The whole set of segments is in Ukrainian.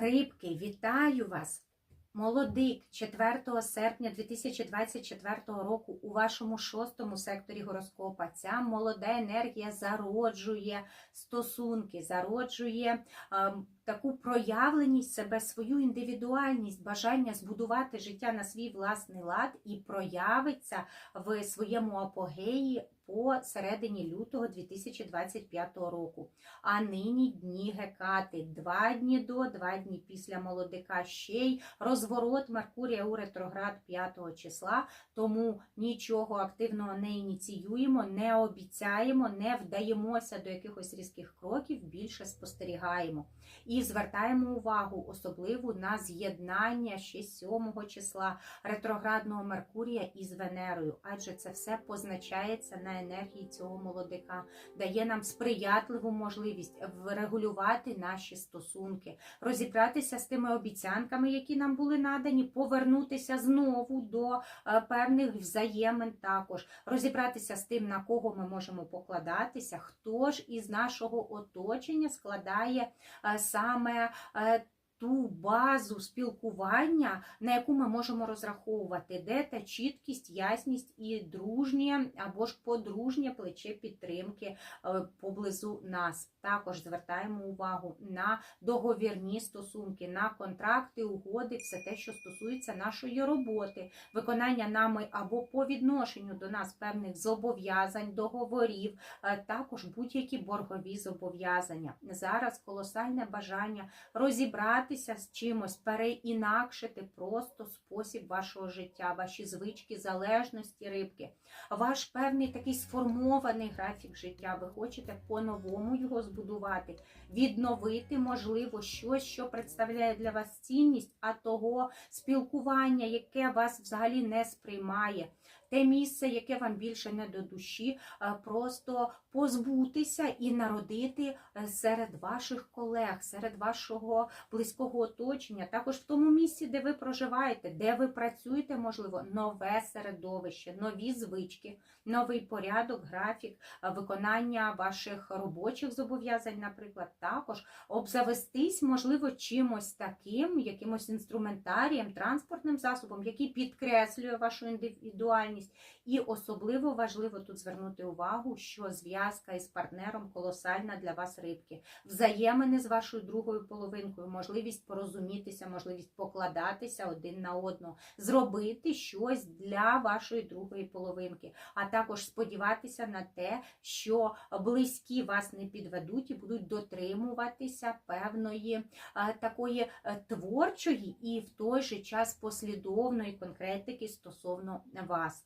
Рибки, вітаю вас! Молодик 4 серпня 2024 року у вашому шостому секторі гороскопа. Ця молода енергія зароджує стосунки, зароджує е, таку проявленість себе, свою індивідуальність, бажання збудувати життя на свій власний лад і проявиться в своєму апогеї по середині лютого 2025 року. А нині дні Гекати. Два дні до, два дні після молодика. Ще й розворот Меркурія у ретроград 5 числа. Тому нічого активного не ініціюємо, не обіцяємо, не вдаємося до якихось різких кроків, більше спостерігаємо. І звертаємо увагу особливо на з'єднання ще 7 числа ретроградного Меркурія із Венерою, адже це все позначається на енергії цього молодика, дає нам сприятливу можливість врегулювати наші стосунки, розібратися з тими обіцянками, які нам були надані, повернутися знову до е, певних взаємин також, розібратися з тим, на кого ми можемо покладатися, хто ж із нашого оточення складає е, саме. Ту базу спілкування, на яку ми можемо розраховувати, де та чіткість, ясність і дружнє або ж подружнє плече підтримки е, поблизу нас. Також звертаємо увагу на договірні стосунки, на контракти, угоди, все те, що стосується нашої роботи, виконання нами або по відношенню до нас певних зобов'язань, договорів, е, також будь-які боргові зобов'язання. Зараз колосальне бажання розібратися з чимось, переінакшити просто спосіб вашого життя, ваші звички, залежності рибки, ваш певний такий сформований графік життя. Ви хочете по-новому його збудувати, відновити, можливо, щось, що представляє для вас цінність, а того спілкування, яке вас взагалі не сприймає. Те місце, яке вам більше не до душі, е, просто позбутися і народити е, серед ваших колег, серед вашого близького оточення, також в тому місці, де ви проживаєте, де ви працюєте, можливо, нове середовище, нові звички, новий порядок, графік, е, виконання ваших робочих зобов'язань, наприклад, також обзавестись, можливо, чимось таким, якимось інструментарієм, транспортним засобом, який підкреслює вашу індивідуальність. І особливо важливо тут звернути увагу, що зв'язка із партнером колосальна для вас рибки. Взаємини з вашою другою половинкою, можливість порозумітися, можливість покладатися один на одного, зробити щось для вашої другої половинки, а також сподіватися на те, що близькі вас не підведуть і будуть дотримуватися певної е, такої е, творчої і в той же час послідовної конкретики стосовно вас.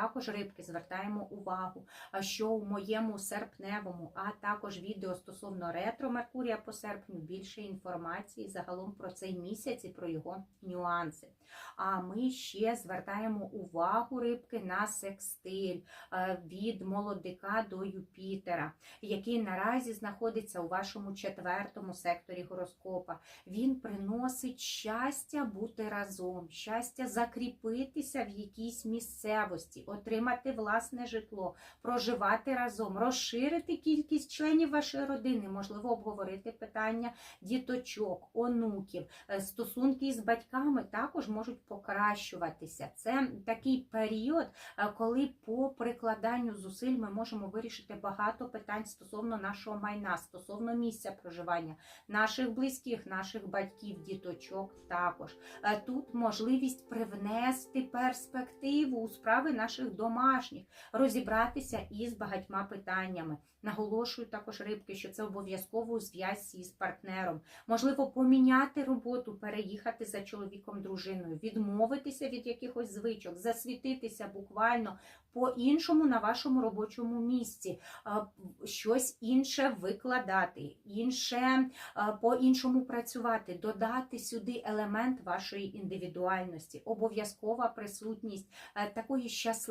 Також рибки звертаємо увагу, що у моєму серпневому, а також відео стосовно ретро Меркурія по серпню більше інформації загалом про цей місяць і про його нюанси. А ми ще звертаємо увагу рибки на секстиль е, від молодика до Юпітера, який наразі знаходиться у вашому четвертому секторі гороскопа. Він приносить щастя бути разом, щастя закріпитися в якійсь місцевості, отримати власне житло, проживати разом, розширити кількість членів вашої родини, можливо, обговорити питання діточок, онуків, Е, стосунки з батьками також можуть покращуватися. Це такий період, е, коли по прикладанню зусиль ми можемо вирішити багато питань стосовно нашого майна, стосовно місця проживання, наших близьких, наших батьків, діточок також. Е, Тут можливість привнести перспективу у справи наших домашніх, розібратися із багатьма питаннями. Наголошую також рибки, що це обов'язково у зв'язці з партнером. Можливо, поміняти роботу, переїхати за чоловіком, дружиною, відмовитися від якихось звичок, засвітитися буквально по-іншому на вашому робочому місці, щось інше викладати, інше по-іншому працювати, додати сюди елемент вашої індивідуальності, обов'язкова присутність е, такої щасливої,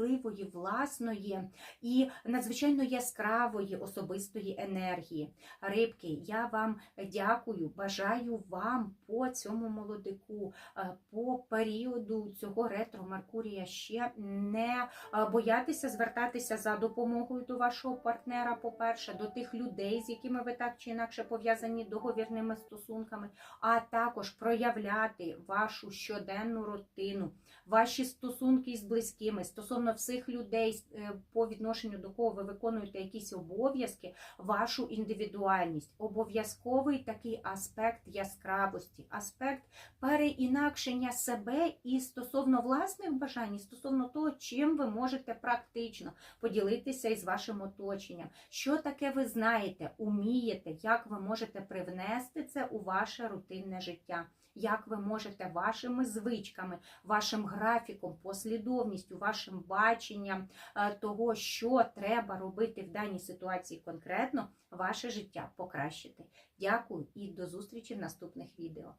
власної і надзвичайно яскравої, особистої енергії. Рибки, я вам дякую, бажаю вам по цьому молодику, е, по періоду цього ретро Меркурія ще не е, боятися звертатися за допомогою до вашого партнера, по-перше, до тих людей, з якими ви так чи інакше пов'язані договірними стосунками, а також проявляти вашу щоденну рутину, ваші стосунки з близькими стосовно всіх людей, е, по відношенню до кого ви виконуєте якісь обов'язки, вашу індивідуальність. Обов'язковий такий аспект яскравості, аспект переінакшення себе і стосовно власних бажань, і стосовно того, чим ви можете практично поділитися із вашим оточенням. Що таке ви знаєте, умієте, як ви можете привнести це у ваше рутинне життя. Як ви можете вашими звичками, вашим графіком, послідовністю, вашим баченням е, того, що треба робити в даній ситуації конкретно, ваше життя покращити. Дякую і до зустрічі в наступних відео.